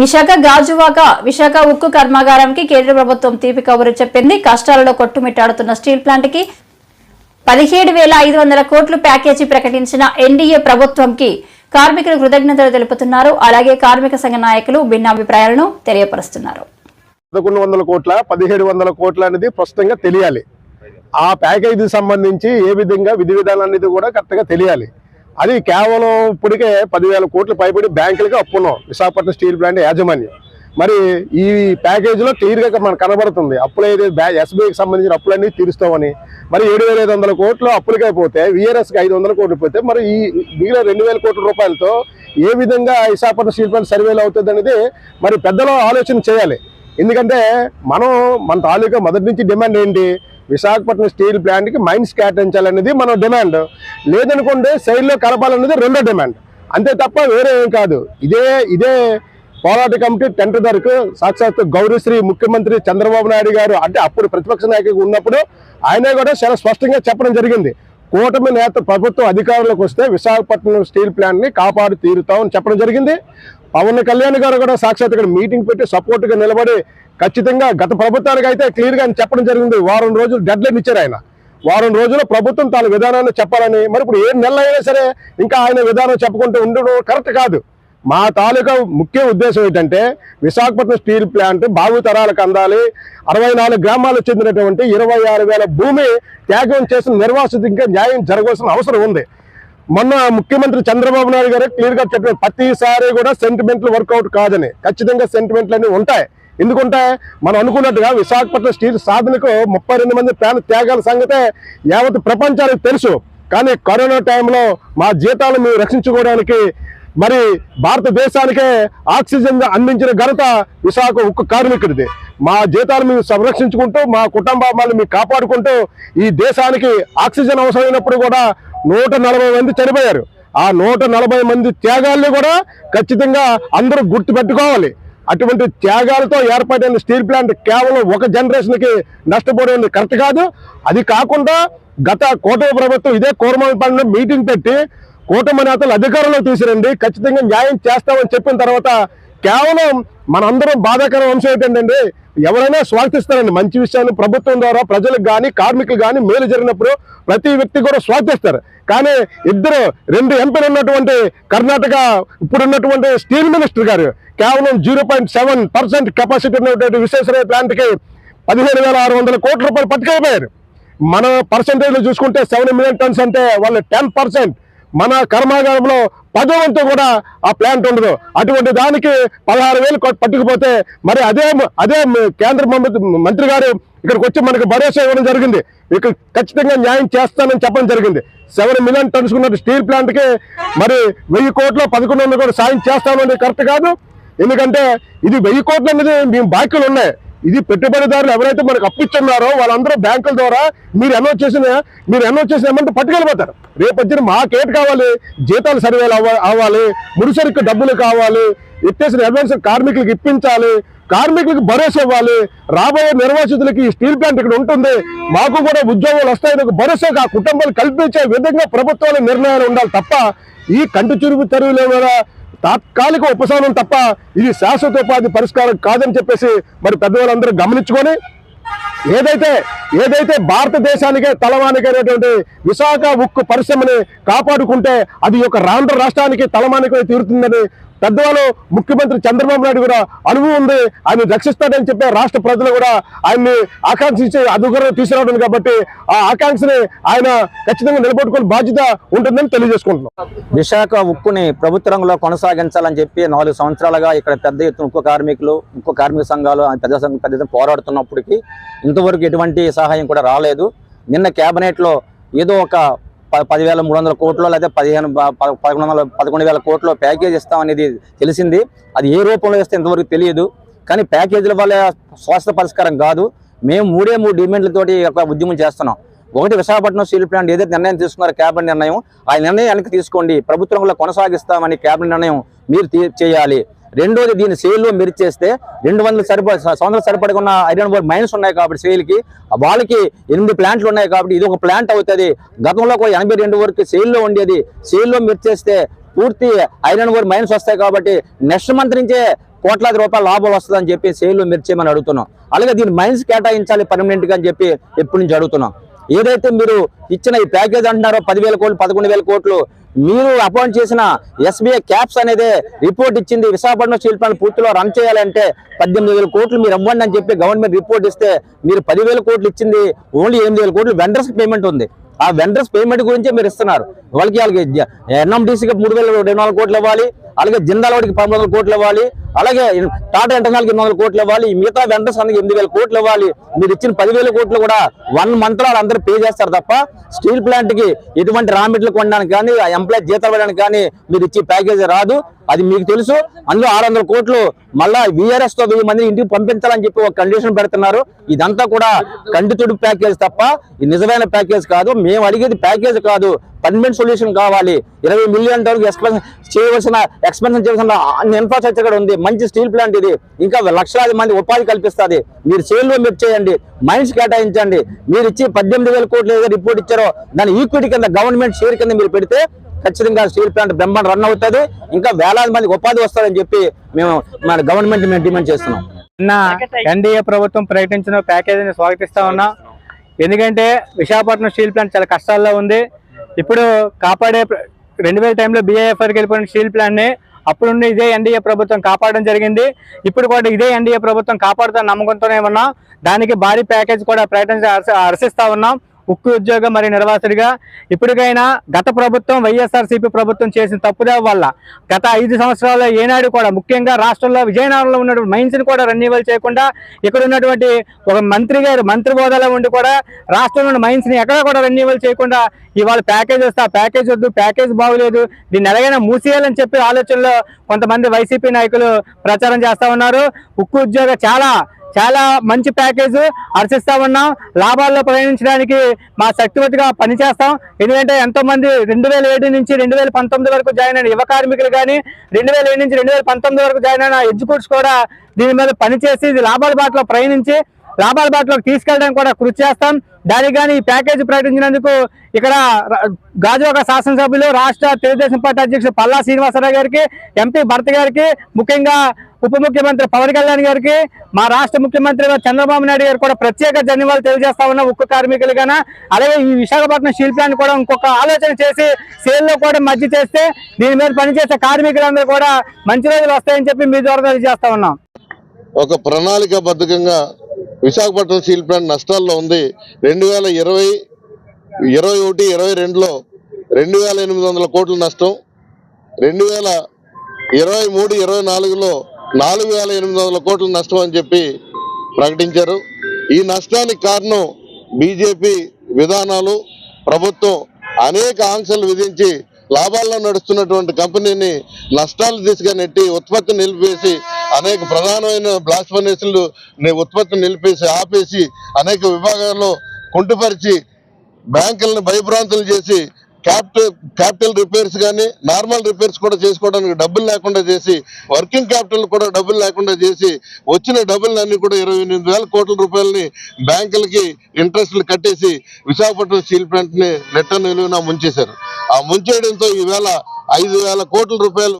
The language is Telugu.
విశాఖ గాజువాక విశాఖ ఉక్కు కర్మాగారంకి కేంద్ర ప్రభుత్వం తీపి కబురు చెప్పింది. కష్టాలలో కొట్టుమిట్టాడుతున్న స్టీల్ ప్లాంట్కి పదిహేడు వేల ఐదు వందల కోట్లు ప్యాకేజీ ప్రకటించిన ఎన్డీఏ ప్రభుత్వంకి కార్మికులు కృతజ్ఞతలు తెలుపుతున్నారు. అలాగే కార్మిక సంఘ నాయకులు భిన్నాభిప్రాయాలను తెలియపరుస్తున్నారు. పదకొండు వందల కోట్ల పదిహేడు వందల కోట్ల అనేది స్పష్టంగా తెలియాలి. ఆ ప్యాకేజీ సంబంధించి ఏ విధంగా విధి విధానం అనేది కూడా కరెక్ట్గా తెలియాలి. అది కేవలం ఇప్పటికే పదివేల కోట్లు పైబడి బ్యాంకులకి అప్పున్నాం. విశాఖపట్నం స్టీల్ ప్లాంట్ యాజమాన్యం. మరి ఈ ప్యాకేజీలో క్లియర్గా మనకు కనబడుతుంది. అప్పులు ఏదైతే బ్యా ఎస్బీఐకి సంబంధించిన అప్పులన్నీ తీరుస్తామని. మరి ఏడు వేల ఐదు వందల కోట్లు అప్పులకైపోతే విఆర్ఎస్కి ఐదు వందల కోట్లు పోతే మరి ఈ మిగిలిన రెండు వేల కోట్ల రూపాయలతో ఏ విధంగా విశాఖపట్నం స్టీల్ ప్లాంట్ సర్వేలు అవుతుంది అనేది మరి పెద్దలు ఆలోచన చేయాలి. ఎందుకంటే మనం మన తాలూకా మొదటి నుంచి డిమాండ్ ఏంటి? విశాఖపట్నం స్టీల్ ప్లాంట్కి మైన్స్ కేటాయించాలనేది మన డిమాండ్. లేదనుకుంటే సైడ్లో కలపాలనేది రెండో డిమాండ్. అంతే తప్ప వేరే ఏం కాదు. ఇదే ఇదే పోరాట కమిటీ టెంట్ ధరకు సాక్షాత్ గౌరీశ్రీ ముఖ్యమంత్రి చంద్రబాబు నాయుడు గారు అంటే అప్పుడు ప్రతిపక్ష నాయకుడు ఉన్నప్పుడు ఆయన కూడా చాలా స్పష్టంగా చెప్పడం జరిగింది. కూటమి నేత ప్రభుత్వం అధికారంలోకి వస్తే విశాఖపట్నం స్టీల్ ప్లాంట్ని కాపాడు తీరుతామని చెప్పడం జరిగింది. పవన్ కళ్యాణ్ గారు కూడా సాక్షాత్ ఇక్కడ మీటింగ్ పెట్టి సపోర్ట్గా నిలబడి ఖచ్చితంగా గత ప్రభుత్వానికి అయితే క్లియర్గా అని చెప్పడం జరిగింది. వారం రోజులు డెడ్ లైన్ ఇచ్చారు ఆయన. వారం రోజుల్లో ప్రభుత్వం తన విధానాన్ని చెప్పాలని మరి ఇప్పుడు ఏ నెల అయినా సరే ఇంకా ఆయన విధానం చెప్పుకుంటూ ఉండడం కరెక్ట్ కాదు. మా తాలూకా ముఖ్య ఉద్దేశం ఏంటంటే విశాఖపట్నం స్టీల్ ప్లాంట్ భావితరాలకు అందాలి. అరవై నాలుగు గ్రామాలకు చెందినటువంటి ఇరవై ఆరు వేల భూమి త్యాగం చేసిన నిర్వాసితంగా న్యాయం జరగాల్సిన అవసరం ఉంది. మొన్న ముఖ్యమంత్రి చంద్రబాబు నాయుడు గారు క్లియర్గా చెప్పిన ప్రతిసారి కూడా సెంటిమెంట్లు వర్కౌట్ కాదని. ఖచ్చితంగా సెంటిమెంట్లు అన్ని ఉంటాయి. ఎందుకంటే మనం అనుకున్నట్టుగా విశాఖపట్నం స్టీల్ సాధనకు ముప్పై రెండు మంది ప్రాణ త్యాగాల సంగతే యావత్ ప్రపంచానికి తెలుసు. కానీ కరోనా టైంలో మా జీతాలు మేము రక్షించుకోవడానికి మరి భారతదేశానికే ఆక్సిజన్ అందించిన ఘనత విశాఖ ఉక్కు కార్మికుడిది. మా జీతాలు మేము సంరక్షించుకుంటూ మా కుటుంబాలను మేము కాపాడుకుంటూ ఈ దేశానికి ఆక్సిజన్ అవసరమైనప్పుడు కూడా నూట నలభై మంది చనిపోయారు. ఆ నూట నలభై మంది త్యాగాల్ని కూడా ఖచ్చితంగా అందరూ గుర్తు పెట్టుకోవాలి అటువంటి త్యాగాలతో ఏర్పడిన స్టీల్ ప్లాంట్ కేవలం ఒక జనరేషన్కి నష్టపోవడం కరెక్ట్ కాదు. అది కాకుండా గత కూటమి ప్రభుత్వం ఇదే కోరమలపల్లిలో మీటింగ్ పెట్టి కూటమి నేతలు అధికారంలో తీసుకురండి ఖచ్చితంగా న్యాయం చేస్తామని చెప్పిన తర్వాత కేవలం మనందరం బాధాకరం అంశం ఏంటంటే ఎవరైనా స్వాగతిస్తారండి మంచి విషయాన్ని ప్రభుత్వం ద్వారా ప్రజలకు కానీ కార్మికులు కానీ మేలు జరిగినప్పుడు ప్రతి వ్యక్తి కూడా స్వాగతిస్తారు కానీ ఇద్దరు రెండు ఎంపీలు ఉన్నటువంటి కర్ణాటక ఇప్పుడున్నటువంటి స్టీల్ మినిస్టర్ గారు కేవలం zero point seven percent capacity ఉన్నటువంటి విశ్వేశ్వరయ్య ప్లాంట్కి పదిహేను వేల ఆరు వందల కోట్ల రూపాయలు పట్టుకెళ్ళిపోయారు. మన పర్సంటేజ్లో చూసుకుంటే సెవెన్ మిలియన్ టన్స్ అంటే వాళ్ళు టెన్ పర్సెంట్ మన కర్మాగారంలో పదో వంతు కూడా ఆ ప్లాంట్ ఉండదు. అటువంటి దానికి పదహారు వేలు పట్టుకుపోతే మరి అదే అదే కేంద్ర మంత్రి గారు ఇక్కడికి వచ్చి మనకు భరోసా ఇవ్వడం జరిగింది. ఇక్కడ ఖచ్చితంగా న్యాయం చేస్తానని చెప్పడం జరిగింది. సెవెన్ మిలియన్ టన్స్ ఉన్న స్టీల్ ప్లాంట్కి మరి వెయ్యి కోట్లు పదకొండు వందలు కూడా సాయం చేస్తామని కరెక్ట్ కాదు. ఎందుకంటే ఇది వెయ్యి కోట్లు అనేది మేము బాకీలు ఉన్నాయి. ఇది పెట్టుబడిదారులు ఎవరైతే మనకు అప్పిస్తున్నారో వాళ్ళందరూ బ్యాంకుల ద్వారా మీరు అనౌన్స్ చేసిన మీరు అనౌన్స్ చేసిన అమౌంట్ పట్టుకెళ్ళిపోతారు. రేపు వచ్చిన మాకేట్ కావాలి? జీతాలు సర్వేలు అవ్వ- అవ్వాలి ముడిసరికి డబ్బులు కావాలి ఎత్తేసిన అడ్వాన్స్ కార్మికులకు ఇప్పించాలి కార్మికులకు భరోసా ఇవ్వాలి రాబోయే నిర్వాసితులకి ఈ స్టీల్ ప్లాంట్ ఇక్కడ ఉంటుంది మాకు కూడా ఉద్యోగాలు వస్తాయి నాకు భరోసా ఆ కుటుంబాలు కల్పించే విధంగా ప్రభుత్వాల నిర్ణయాలు ఉండాలి తప్ప ఈ కంటి చురుపు తెరువుల మీద తాత్కాలిక ఉపశమనం తప్ప ఇది శాశ్వత ఉపాధి పరిష్కారం కాదని చెప్పేసి మరి పెద్దవాళ్ళందరూ గమనించుకొని ఏదైతే ఏదైతే భారతదేశానికే తలమానికైనటువంటి విశాఖ ఉక్కు పరిశ్రమని కాపాడుకుంటే అది ఒక రాంధ్ర రాష్ట్రానికి తలమానికై తీరుతుందని పెద్దవాళ్ళు ముఖ్యమంత్రి చంద్రబాబు నాయుడు కూడా అనుభవం ఉంది. ఆయన రక్షిస్తాడని చెప్పే రాష్ట్ర ప్రజలు కూడా ఆయన్ని ఆకాంక్షించి అధికారులు తీసుకురావడం కాబట్టి ఆ ఆకాంక్షని ఆయన ఖచ్చితంగా నిలబెట్టుకునే బాధ్యత ఉంటుందని తెలియజేసుకుంటున్నాం. విశాఖ ఉక్కుని ప్రభుత్వ రంగంలో కొనసాగించాలని చెప్పి నాలుగు సంవత్సరాలుగా ఇక్కడ పెద్ద ఎత్తున ఉక్కు కార్మికులు ఉక్కు కార్మిక సంఘాలు పెద్ద సంఘం పెద్ద ఎత్తున పోరాడుతున్నప్పటికీ ఇంతవరకు ఎటువంటి సహాయం కూడా రాలేదు. నిన్న కేబినెట్లో ఏదో ఒక పదివేల మూడు వందల కోట్లు లేదా పదిహేను పదకొండు వందల పదకొండు వేల కోట్లు ప్యాకేజ్ ఇస్తామనేది తెలిసింది. అది ఏ రూపంలో ఇస్తే ఇంతవరకు తెలియదు. కానీ ప్యాకేజీల వల్ల స్వాస్థ్య పరిష్కారం కాదు. మేము మూడే మూడు డిమాండ్లతోటి యొక్క ఉద్యమం చేస్తున్నాం. ఒకటి విశాఖపట్నం స్టీల్ ప్లాంట్ ఏదైతే నిర్ణయం తీసుకున్నారో క్యాబినెట్ నిర్ణయం ఆ నిర్ణయానికి తీసుకోండి. ప్రభుత్వంలో కొనసాగిస్తామని క్యాబినెట్ నిర్ణయం మీరు చేయాలి. రెండోది దీని సేల్లో మీరు చేస్తే రెండు వందల సరిపడ సంవత్సరాలు సరిపడగా ఐరన్ ఓర్ మైన్స్ ఉన్నాయి కాబట్టి సేల్కి. వాళ్ళకి ఎనిమిది ప్లాంట్లు ఉన్నాయి కాబట్టి ఇది ఒక ప్లాంట్ అవుతుంది. గతంలో ఒక ఎనభై రెండు వరకు సేల్లో ఉండేది. సేల్లో మీరు చేస్తే పూర్తి ఐరన్ ఓర్ మైన్స్ వస్తాయి కాబట్టి నెక్స్ట్ మంత్ నుంచే కోట్లాది రూపాయల లాభం వస్తుందని చెప్పి సేల్ మీరు చేయమని అడుగుతున్నాం. అలాగే దీన్ని మైన్స్ కేటాయించాలి పర్మనెంట్గా అని చెప్పి ఎప్పటి నుంచి అడుగుతున్నాం. ఏదైతే మీరు ఇచ్చిన ఈ ప్యాకేజ్ అంటున్నారో పదివేల కోట్లు పదకొండు వేల కోట్లు మీరు అపాయింట్ చేసిన ఎస్బీఐ క్యాప్స్ అనేది రిపోర్ట్ ఇచ్చింది. విశాఖపట్నం స్టీల్ ప్లాంట్ పూర్తిలో రన్ చేయాలంటే పద్దెనిమిది వేల కోట్లు మీరు ఇవ్వండి అని చెప్పి గవర్నమెంట్ రిపోర్ట్ ఇస్తే మీరు పదివేల కోట్లు ఇచ్చింది. ఓన్లీ ఎనిమిది వేల కోట్లు వెండర్స్ పేమెంట్ ఉంది. ఆ వెండర్స్ పేమెంట్ గురించే మీరు ఇస్తున్నారు. వాళ్ళకి వాళ్ళకి ఎన్ఎండిసికి మూడు వేల రెండు వందల కోట్లు ఇవ్వాలి. అలాగే జిందాల్ వాడికి పదమూడు వందల కోట్లు ఇవ్వాలి. అలాగే టాటా ఇంటర్నల్కి ఎనిమిది వందల కోట్లు ఇవ్వాలి. మిగతా వెంటర్స్ అందరికి ఎనిమిది వేల కోట్లు ఇవ్వాలి. మీరు ఇచ్చిన పదివేల కోట్లు కూడా వన్ మంత్లో అందరూ పే చేస్తారు తప్ప స్టీల్ ప్లాంట్కి ఎటువంటి రా మెటీరియల్ కొనడానికి కానీ ఆ జీతాలు ఇవ్వడానికి కానీ మీరు ఇచ్చే ప్యాకేజీ రాదు. అది మీకు తెలుసు. అందులో ఆరు వందల కోట్లు మళ్ళా విఆర్ఎస్తో వెయ్యి మంది ఇంటికి పంపించాలని చెప్పి ఒక కండిషన్ పెడుతున్నారు. ఇదంతా కూడా కంటితుడు ప్యాకేజ్ తప్ప ఇది నిజమైన ప్యాకేజ్ కాదు. మేము అడిగేది ప్యాకేజ్ కాదు. పర్మనెంట్ సొల్యూషన్ కావాలి. ఇరవై మిలియన్ వరకు ఎక్స్పెన్స్ చేయవలసిన ఎక్స్పెన్షన్ చేయవలసిన ఇన్ఫ్రాస్ట్రక్చర్ కూడా ఉంది. మంచి స్టీల్ ప్లాంట్ ఇది. ఇంకా లక్షలాది మంది ఉపాధి కల్పిస్తుంది. మీరు సేల్లో మీరు చేయండి. మైన్స్ కేటాయించండి. మీరు ఇచ్చి పద్దెనిమిది వేల కోట్లు ఏదో రిపోర్ట్ ఇచ్చారో దాని ఈక్విటీ కింద గవర్నమెంట్ షేర్ కింద మీరు పెడితే ఖచ్చితంగా స్టీల్ ప్లాంట్ బ్రహ్మాండ రన్ అవుతుంది. ఇంకా వేలాది మందికి ఉపాధి వస్తుందని చెప్పి మేము మన గవర్నమెంట్ మేము డిమాండ్ చేస్తున్నాం. నిన్న ఎన్డీఏ ప్రభుత్వం ప్రకటించిన ప్యాకేజీని స్వాగతిస్తా ఉన్నా. ఎందుకంటే విశాఖపట్నం స్టీల్ ప్లాంట్ చాలా కష్టాల్లో ఉంది. ఇప్పుడు కాపాడే రెండు వేల టైంలో బీఏఎఫ్ఆర్కి వెళ్ళిపోయిన స్టీల్ ప్లాంట్ని అప్పుడున్న ఇదే ఎన్డీఏ ప్రభుత్వం కాపాడడం జరిగింది. ఇప్పుడు కూడా ఇదే ఎన్డీఏ ప్రభుత్వం కాపాడుతున్న నమ్మకంతోనే ఉన్నాం. దానికి భారీ ప్యాకేజ్ కూడా ప్రకటించి హర్షిస్తా ఉన్నాం. ఉక్కు ఉద్యోగం మరి నిర్వాసుడిగా ఇప్పటికైనా గత ప్రభుత్వం వైఎస్ఆర్సీపీ ప్రభుత్వం చేసిన తప్పుదేవ వల్ల గత ఐదు సంవత్సరాల్లో ఏనాడు కూడా ముఖ్యంగా రాష్ట్రంలో విజయనగరంలో ఉన్నటువంటి మైన్స్ని కూడా రెన్యువల్ చేయకుండా ఇక్కడ ఉన్నటువంటి ఒక మంత్రి గారు మంత్రి హోదాలో ఉండి కూడా రాష్ట్రంలో ఉన్న మైన్స్ ఎక్కడ కూడా రెన్యువల్ చేయకుండా ఇవాళ ప్యాకేజ్ వస్తే ఆ ప్యాకేజ్ వద్దు ప్యాకేజ్ బాగోలేదు దీన్ని ఎలాగైనా మూసేయాలని చెప్పి ఆలోచనలో కొంతమంది వైసీపీ నాయకులు ప్రచారం చేస్తా ఉన్నారు. ఉక్కు ఉద్యోగ చాలా చాలా మంచి ప్యాకేజ్ హర్షిస్తా ఉన్నాం. లాభాల్లో ప్రయాణించడానికి మా శక్తివతిగా పనిచేస్తాం. ఎందుకంటే ఎంతో మంది రెండు వేల ఏడు నుంచి రెండు వేల పంతొమ్మిది వరకు జాయిన్ అయిన యువ కార్మికులు కానీ రెండు వేల ఏడు నుంచి రెండు వేల పంతొమ్మిది వరకు జాయిన్ అయిన ఎగ్జిక్యూటివ్స్ కూడా దీని మీద పనిచేసి ఇది లాభాల బాటలో ప్రయాణించి లాభాల బాటలోకి తీసుకెళ్ళడానికి కూడా కృషి చేస్తాం. దానికి కానీ ఈ ప్యాకేజీ ప్రకటించినందుకు ఇక్కడ గాజువాక శాసనసభ్యులు రాష్ట్ర తెలుగుదేశం పార్టీ అధ్యక్షుడు పల్లా శ్రీనివాసరావు గారికి ఎంపీ భరత్ గారికి ముఖ్యంగా ఉప ముఖ్యమంత్రి పవన్ కళ్యాణ్ గారికి మా రాష్ట్ర ముఖ్యమంత్రి చంద్రబాబు నాయుడు గారు కూడా ప్రత్యేక ధన్యవాదాలు తెలియజేస్తా ఉన్న ఉక్కు కార్మికులుగాన. అలాగే ఈ విశాఖపట్నం స్టీల్ ప్లాంట్ కూడా ఇంకొక ఆలోచన చేసి సేల్లో కూడా మధ్య చేస్తే దీని మీద పనిచేసే కార్మికులందరూ కూడా మంచి రోజులు వస్తాయని చెప్పి మీ ద్వారా తెలియజేస్తా ఉన్నాం. ఒక ప్రణాళికాబద్ధకంగా విశాఖపట్నం స్టీల్ ప్లాంట్ నష్టాల్లో ఉంది. రెండు వేల ఇరవై ఇరవై ఒకటి ఇరవై రెండులో రెండు వేల ఎనిమిది వందల కోట్ల నష్టం. రెండు వేల ఇరవై మూడు ఇరవై నాలుగులో నాలుగు వేల ఎనిమిది వందల కోట్ల నష్టం అని చెప్పి ప్రకటించారు. ఈ నష్టానికి కారణం బీజేపీ విధానాలు ప్రభుత్వం అనేక ఆంక్షలు విధించి లాభాల్లో నడుస్తున్నటువంటి కంపెనీని నష్టాల దిశగా నెట్టి ఉత్పత్తి నిలిపేసి అనేక ప్రధానమైన బ్లాస్ట్ ఫర్నేసులు ఉత్పత్తిని నిలిపేసి ఆపేసి అనేక విభాగాల్లో కుంటుపరిచి బ్యాంకులను భయభ్రాంతులు చేసి క్యాపిటల్ క్యాపిటల్ రిపేర్స్ కానీ నార్మల్ రిపేర్స్ కూడా చేసుకోవడానికి డబ్బులు లేకుండా చేసి వర్కింగ్ క్యాపిటల్ కూడా డబ్బులు లేకుండా చేసి వచ్చిన డబ్బులన్నీ కూడా ఇరవై ఎనిమిది వేల కోట్ల రూపాయలని బ్యాంకులకి ఇంట్రెస్ట్లు కట్టేసి విశాఖపట్నం స్టీల్ ప్లాంట్ని నెట్ట నిలువున ముంచేశారు. ఆ ముంచేయడంతో ఈవేళ ఐదు వేల కోట్ల రూపాయలు